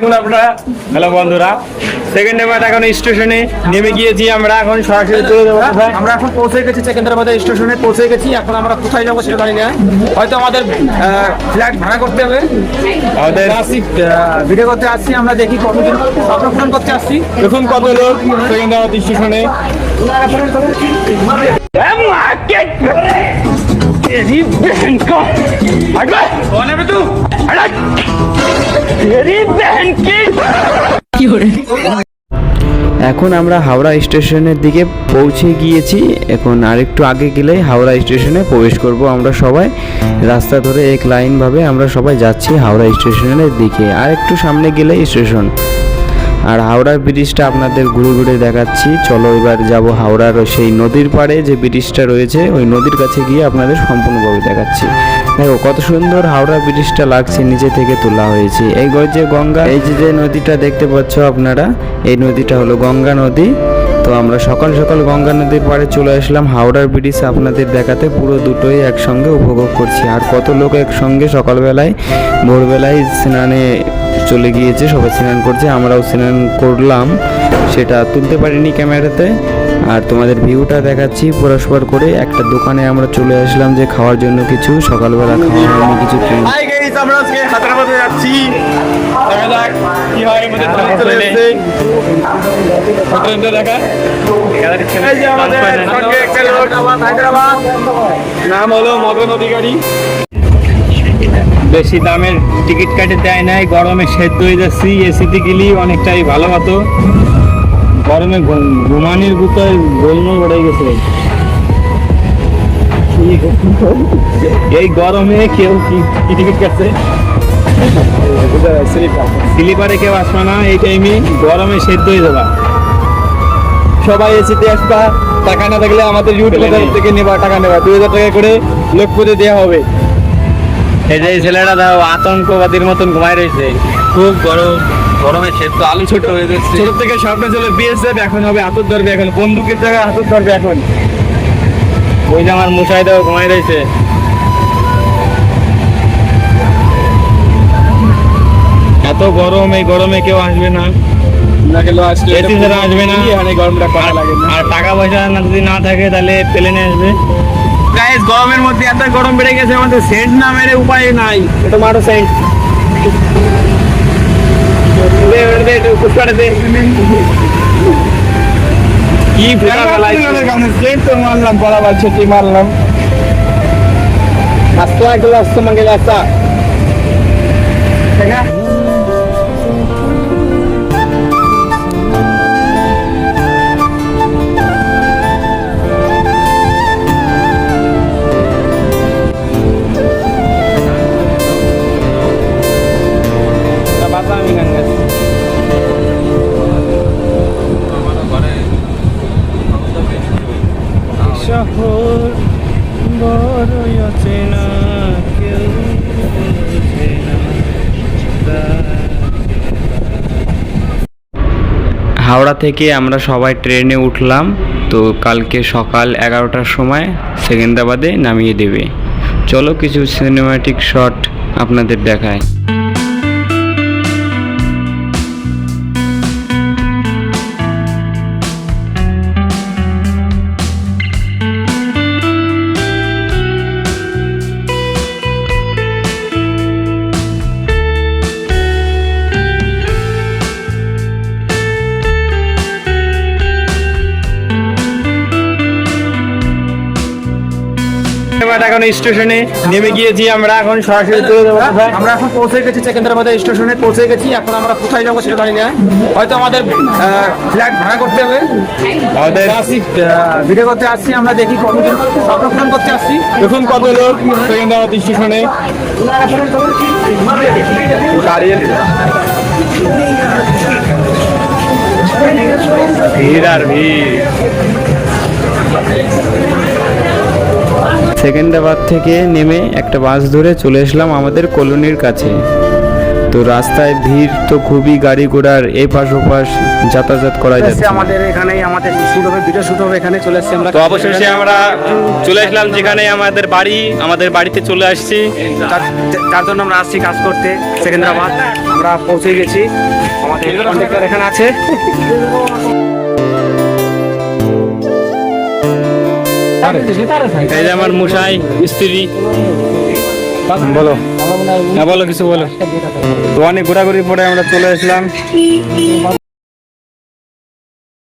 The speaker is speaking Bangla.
দেখুন আপনারা। হ্যালো বন্ধুরা। সেকেন্ড এখন স্টেশনে নেমে গিয়েছি আমরা। এখন সরাসরি চলে যাব কোথায়? আমরা এখন পৌঁছে গেছি সেকেন্দ্রাবাদের স্টেশনে পৌঁছে গেছি। এখন আমরা কোথায় যাব সেটা জানি না। হয়তো আমাদের ফ্ল্যাট ভাড়া করতে হবে। আমাদের আসি ভিডিও করতে আসছি। আমরা দেখি কতদিন পূরণ করতে আসছি। দেখুন কত লোক সেকেন্দ্রাবাদ স্টেশনে এখন আমরা হাওড়া স্টেশনের দিকে পৌঁছে গিয়েছি। এখন আরেকটু আগে গেলে হাওড়া স্টেশনে প্রবেশ করব আমরা সবাই। রাস্তা ধরে এক লাইনভাবে আমরা সবাই যাচ্ছি হাওড়া স্টেশনের দিকে। আর একটু সামনে গেলে স্টেশন। আর হাওড়ার ব্রিজটা আপনাদের ঘুরে ঘুরে দেখাচ্ছি। চলো এবার যাব হাওড়ার সেই নদীর পাড়ে যে ব্রিজটা রয়েছে, ওই নদীর কাছে গিয়ে আপনাদের সম্পূর্ণভাবে দেখাচ্ছি। দেখো, কত সুন্দর হাওড়া ব্রিজটা লাগছে, নিচে থেকে তোলা হয়েছে। এই যে গঙ্গা, এই যে নদীটা দেখতে পাচ্ছ আপনারা, এই নদীটা হলো গঙ্গা নদী। তো আমরা সকাল সকাল গঙ্গা নদীর পাড়ে চলে আসলাম। হাওড়ার ব্রিজ আপনাদের দেখাতে পুরো দুটোই একসঙ্গে উপভোগ করছি। আর কত লোক একসঙ্গে সকালবেলায়, ভোরবেলায় স্নানে চলে গিয়েছে সবাই স্নান করছে আমরাও স্নান করলাম। সেটা তুলতে পারিনি ক্যামেরাতে। আর তোমাদের ভিউটা দেখাচ্ছি পরস্পর করে। একটা দোকানে আমরা চলে আসলাম যে খাওয়ার জন্য কিছু সকালবেলা খাওয়ার জন্য কিছু কিন- আমরা আজকে হায়দ্রাবাদে যাচ্ছি। দেখা যাক কি হয় আমাদের ট্রেন চলে এসেছে। ট্রেনটা দেখা এই যে আমাদের সঙ্গে একটা লোক হায়দ্রাবাদ নাম হলো মদন অধিকারী। বেশি দামের টিকিট কাটে দেয় নাই গরমে সেদ্ধ হয়ে যাচ্ছি এসিতে গেলি অনেকটাই ভালো হতো। গরমে ঘুমানির গুতোয় গোলমোল পড়ে গেছে। এই গরমে কেউ কি টিকিট কাটছে? স্লিপারে কেউ আসবে না এই টাইমে গরমে সেদ্ধ হয়ে যাবা। সবাই এসিতে আসবা টাকা না থাকলে আমাদের ইউটিউব থেকে নেবা টাকা নেবা। দুই হাজার টাকা করে লোক করে দেওয়া হবে। এই যে ছেলেটা দাও আতঙ্কবাদীর মতন ঘুমায় রয়েছে। খুব গরম গরমে সেদ্ধ আলু ছোট হয়ে যাচ্ছে। ছোট থেকে স্বপ্ন ছিল বিএসএফ এখন হবে হাতুর ধরবে এখন বন্দুকের জায়গায় হাতুর ধরবে এখন। ওই যে আমার মশাই দাও ঘুমায় রয়েছে। এত গরম এই গরমে কেউ আসবে না। এসি ছাড়া আসবে না। আর টাকা পয়সা না যদি না থাকে তাহলে প্লেনে আসবে। গাইস গরমের মধ্যে এত গরম বেড়ে গেছে আমাদের সেন্ট না মেরে উপায় নাই। এটা মারো সেন্ট। কি ফেরা মারলাম বরাবর ছুটি মারলাম। আস্তে এগুলো আস্তে মাঙ্গে আসা শহর বড়ই অচেনা, কেউ হাওড়া থেকে আমরা সবাই ট্রেনে উঠলাম, তো কালকে সকাল এগারোটার সময় সেকেন্দ্রাবাদে নামিয়ে দেবে। চলো কিছু সিনেমাটিক শট আপনাদের দেখায়। এখন স্টেশনে নেমে গিয়েছি আমরা এখন সরাসরি চলে যাব কোথায়? আমরা এখন পৌঁছে গেছি সেকেন্দ্রাবাদের স্টেশনে পৌঁছে গেছি এখন আমরা কোথায় যাব সেটা জানি না। হয়তো আমাদের ফ্ল্যাট ভাড়া করতে হবে। আমাদের ভিডিও করতে আসছি আমরা দেখি কতদিন স্বপ্ন করতে আসছি দেখুন কত লোক সেকেন্দ্রাবাদ স্টেশনে। দাঁড়িয়ে। ভিড় আর ভিড়। সেকেন্দ্রাবাদ থেকে নেমে একটা বাস ধরে চলে আসলাম আমাদের কলোনির কাছে। তো রাস্তায় ভিড় তো খুবই গাড়ি ঘোড়ার এপাশ ওপাশ যাতায়াত করা যাচ্ছে। আমাদের এখানে আমাদের শুট হবে ভিডিও শুট হবে এখানে চলে এসছে আমরা। তো অবশেষে আমরা চলে আসলাম যেখানে আমাদের বাড়ি আমাদের বাড়িতে চলে আসছি। তার তার জন্য আমরা আসছি কাজ করতে সেকেন্দ্রাবাদ। আমরা পৌঁছে গেছি। আমাদের কন্ট্রাক্টর এখানে আছে। এই যে আমার মুসাই স্ত্রী। বলো। হ্যাঁ বলো কিছু বলো। তো অনেক ঘোরাঘুরি পরে আমরা চলে আসলাম।